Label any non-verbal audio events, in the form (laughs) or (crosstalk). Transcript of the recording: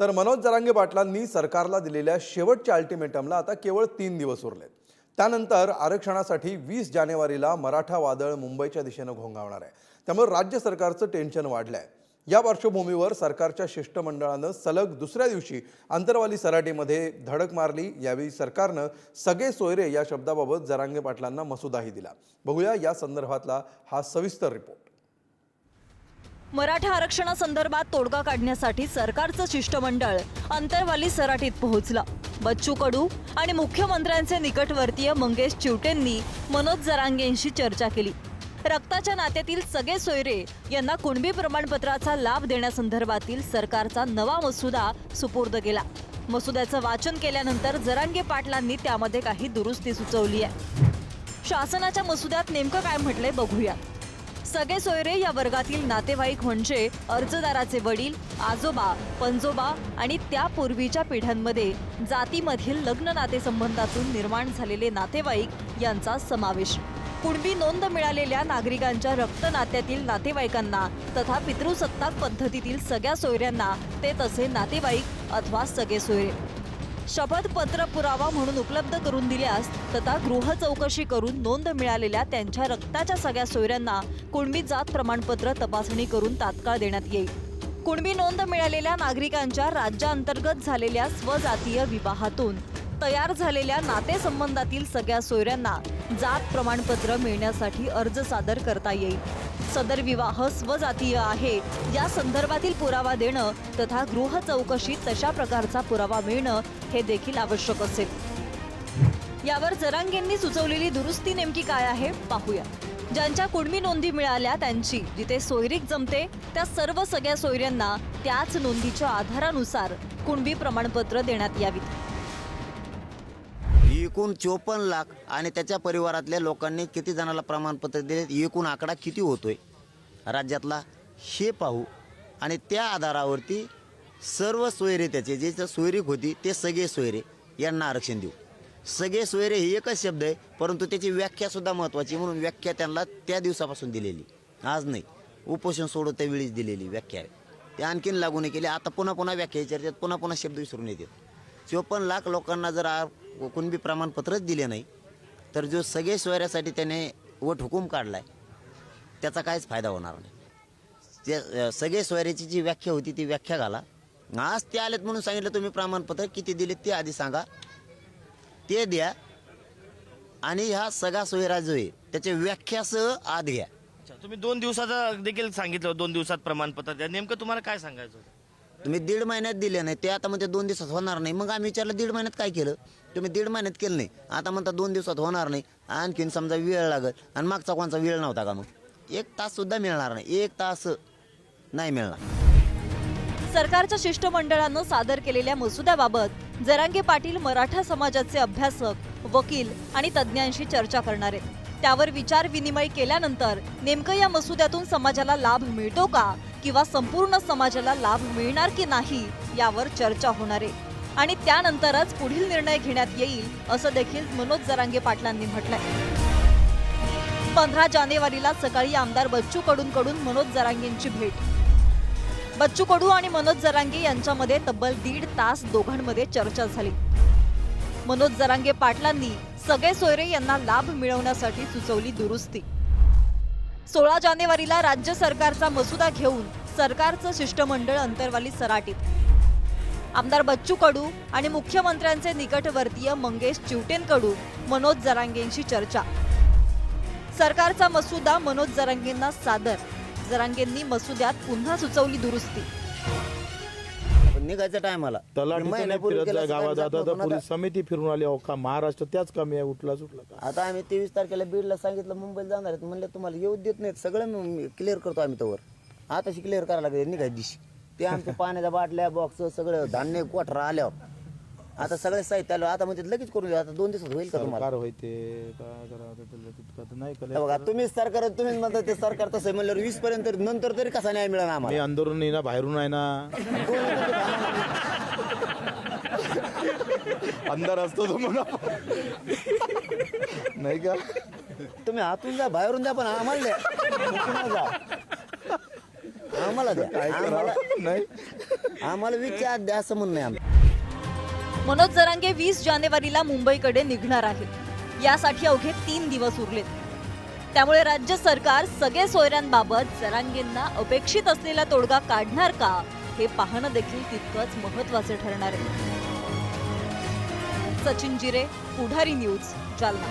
तर मनोज जरांगे पाटलांनी सरकारला दिलेल्या शेवटच्या अल्टिमेटमला आता केवळ तीन दिवस उरलेत. त्यानंतर आरक्षणासाठी वीस जानेवारीला मराठा वादळ मुंबईच्या दिशेनं घोंगावणार आहे. त्यामुळे राज्य सरकारचं टेन्शन वाढलं आहे या पार्श्वभूमीवर सरकारच्या शिष्टमंडळानं सलग दुसऱ्या दिवशी आंतरवाली सराटीमध्ये धडक मारली. यावेळी सरकारनं सगळे सोयरे या शब्दाबाबत जरांगे पाटलांना मसुदाही दिला. बघूया या संदर्भातला हा सविस्तर रिपोर्ट. मराठा आरक्षणासंदर्भात तोडगा काढण्यासाठी सरकारचं शिष्टमंडळ अंतरवाली सराटीत पोहोचलं. बच्चू कडू आणि मुख्यमंत्र्यांचे निकटवर्तीय मंगेश चिवटेंनी मनोज जरांगेंशी चर्चा केली. रक्ताच्या नात्यातील सगळे सोयरे यांना कुणबी प्रमाणपत्राचा लाभ देण्यासंदर्भातील सरकारचा नवा मसुदा सुपूर्द केला. मसुद्याचं वाचन केल्यानंतर जरांगे पाटलांनी त्यामध्ये काही दुरुस्ती सुचवली आहे. शासनाच्या मसुद्यात नेमकं काय म्हटलंय बघूया. सगळे सोयरे या वर्गातील नातेवाईक म्हणजे अर्जदाराचे वडील आजोबा पंजोबा आणि त्यापूर्वीच्या पिढ्यांमध्ये जातीमधील लग्न नातेसंबंधातून निर्माण झालेले नातेवाईक यांचा समावेश. कुणबी नोंद मिळालेल्या नागरिकांच्या रक्त नात्यातील नातेवाईकांना तथा पितृसत्ताक पद्धतीतील सगळ्या सोयऱ्यांना ते तसे नातेवाईक अथवा सगळे सोयरे. शपथपत्र पुरावा म्हणून उपलब्ध करून दिल्यास तथा गृह चौकशी करून नोंद मिळालेल्या त्यांच्या रक्ताच्या सगळ्या सोयऱ्यांना कुणबी जात प्रमाणपत्र तपासणी करून तात्काळ देण्यात येईल. कुणबी नोंद मिळालेल्या नागरिकांच्या राज्याअंतर्गत झालेल्या स्वजातीय विवाहातून तयार झालेल्या नातेसंबंधातील सगळ्या सोयऱ्यांना जात प्रमाणपत्र मिळण्यासाठी अर्ज सादर करता येईल. सदर विवाह स्वजातीय आहे. या संदर्भातील पुरावा देणं तथा गृह चौकशीत तशा प्रकारचा पुरावा मिळणं हे देखील आवश्यक असेल. यावर जरांगेंनी सुचवलेली दुरुस्ती नेमकी काय आहे पाहूया. ज्यांच्या कुणबी नोंदी मिळाल्या त्यांची जिथे सोयरीक जमते त्या सर्व सगळ्या सोयऱ्यांना त्याच नोंदीच्या आधारानुसार कुणबी प्रमाणपत्र देण्यात यावीत. एकूण चोपन्न लाख आणि त्याच्या परिवारातल्या लोकांनी किती जणाला प्रमाणपत्र दिले? एकूण आकडा किती होतोय? राज्यातला हे पाहू. आणि त्या आधारावरती सर्व सोयरे त्याचे जे जे सोयरीक होती ते सगळे सोयरे यांना आरक्षण देऊ. सगळे सोयरे हे एकच शब्द आहे परंतु त्याची व्याख्यासुद्धा महत्त्वाची म्हणून व्याख्या त्यांना त्या दिवसापासून दिलेली. आज नाही. उपोषण सोडू त्यावेळीच दिलेली व्याख्या आहे. ते आणखीन लागू नाही केली. आता पुन्हा पुन्हा व्याख्या विचारतात पुन्हा पुन्हा शब्द विसरून येतात. चोपन्न लाख लोकांना जर कुणबी प्रमाणपत्रच दिले नाही. तर जो सगळे सोयऱ्यासाठी त्याने वट हुकूम आहे त्याचा काहीच फायदा होणार नाही. ते सगळे सोयऱ्याची जी व्याख्या होती ती व्याख्या घाला. आज ते आलेत म्हणून सांगितलं तुम्ही प्रमाणपत्र किती दिले ते आधी सांगा. ते द्या. आणि ह्या सगळा सोयरा जो आहे त्याच्या व्याख्यासह आत घ्या. अच्छा तुम्ही दोन दिवसाचं देखील सांगितलं दोन दिवसात प्रमाणपत्र द्या. नेमकं तुम्हाला काय सांगायचं होतं? तुम्ही दीड महिन्यात दिले नाही ते आता म्हणते दोन दिवसात होणार नाही. मग आम्ही विचारलं दीड महिन्यात काय केलं? तुम्ही दीड महिन्यात केलं नाही. आता म्हणता दोन दिवसात होणार नाही. आणखीन समजा वेळ लागत आणि मागचा कोणचा वेळ नव्हता का मग? एक तास सुद्धा मिळणार नाही. एक तास नाही मिळणार. सरकारच्या शिष्टमंडळानं सादर केलेल्या मसुद्याबाबत जरांगे पाटील मराठा समाजाचे अभ्यासक वकील आणि तज्ज्ञांशी चर्चा करणार आहेत. त्यावर विचार विनिमय केल्यानंतर नेमकं या मसुद्यातून समाजाला लाभ मिळतो का? किंवा संपूर्ण समाजाला लाभ मिळणार की नाही यावर चर्चा होणार आहे. आणि त्यानंतरच पुढील निर्णय घेण्यात येईल असं देखील मनोज जरांगे पाटलांनी म्हटलंय. पंधरा जानेवारीला सकाळी आमदार बच्चू कडूंकडून मनोज जरांगेंची भेट. बच्चू कडू आणि मनोज जरांगे यांच्यामध्ये तब्बल दीड तास दोघांमध्ये चर्चा झाली. मनोज जरांगे पाटलांनी सगळे सोयरे यांना लाभ मिळवण्यासाठी सुचवली दुरुस्ती. सोळा जानेवारीला राज्य सरकारचा मसुदा घेऊन सरकारचं शिष्टमंडळ अंतरवाली सराटीत. आमदार बच्चू कडू आणि मुख्यमंत्र्यांचे निकटवर्तीय मंगेश चिवटेनकडू मनोज जरांगेंशी चर्चा. सरकारचा मसुदा मनोज जरांगेंना सादर. जरांगेंनी मसुद्यात पुन्हा सुचवली दुरुस्ती. निघायच्या टायमाला. तलाठी फिरत जा गावात आता तर पोलीस समिती फिरून आली अहो का महाराष्ट्र त्याच कमी आहे उठला सुटला का? आता आम्ही तेवीस तारखेला बीडला सांगितलं मुंबईला जाणार आहेत म्हणलं तुम्हाला येऊ देत नाहीत सगळं क्लिअर करतो आम्ही तोवर. आताशी क्लिअर करायला लागले निघाय दिशी. ते आमच्या (laughs) पाण्याच्या बाटल्या बॉक्स सगळं धान्य कोठरा आल्यावर. आता सगळे साहित्य आलं. आता म्हणजे लगेच करून द्या आता दोन दिवसात होईल का तुम्हाला? सरकार होते काय त्याला तितकं तर नाही बघा तुम्हीच सरकार तुम्हीच म्हणता ते सरकार तसं आहे म्हणल्यावर वीस पर्यंत नंतर तरी कसा न्याय मिळाला मी आम्हाला अंदरून ना बाहेरून आहे ना. अंदर असतो तो मग नाही का? तुम्ही आतून जा बाहेरून द्या पण आम्हाला द्या. जा आम्हाला द्या. काय आम्हाला करावं नाही. आम्हाला आत द्या असं म्हणणं आहे आमचं. मनोज जरांगे वीस जानेवारीला मुंबईकडे निघणार आहेत. यासाठी अवघे तीन दिवस उरलेत. त्यामुळे राज्य सरकार सगळे सोयऱ्यांबाबत जरांगेंना अपेक्षित असलेला तोडगा काढणार का हे पाहणं देखील तितकंच महत्वाचं ठरणार आहे. सचिन जिरे पुढारी न्यूज जालना.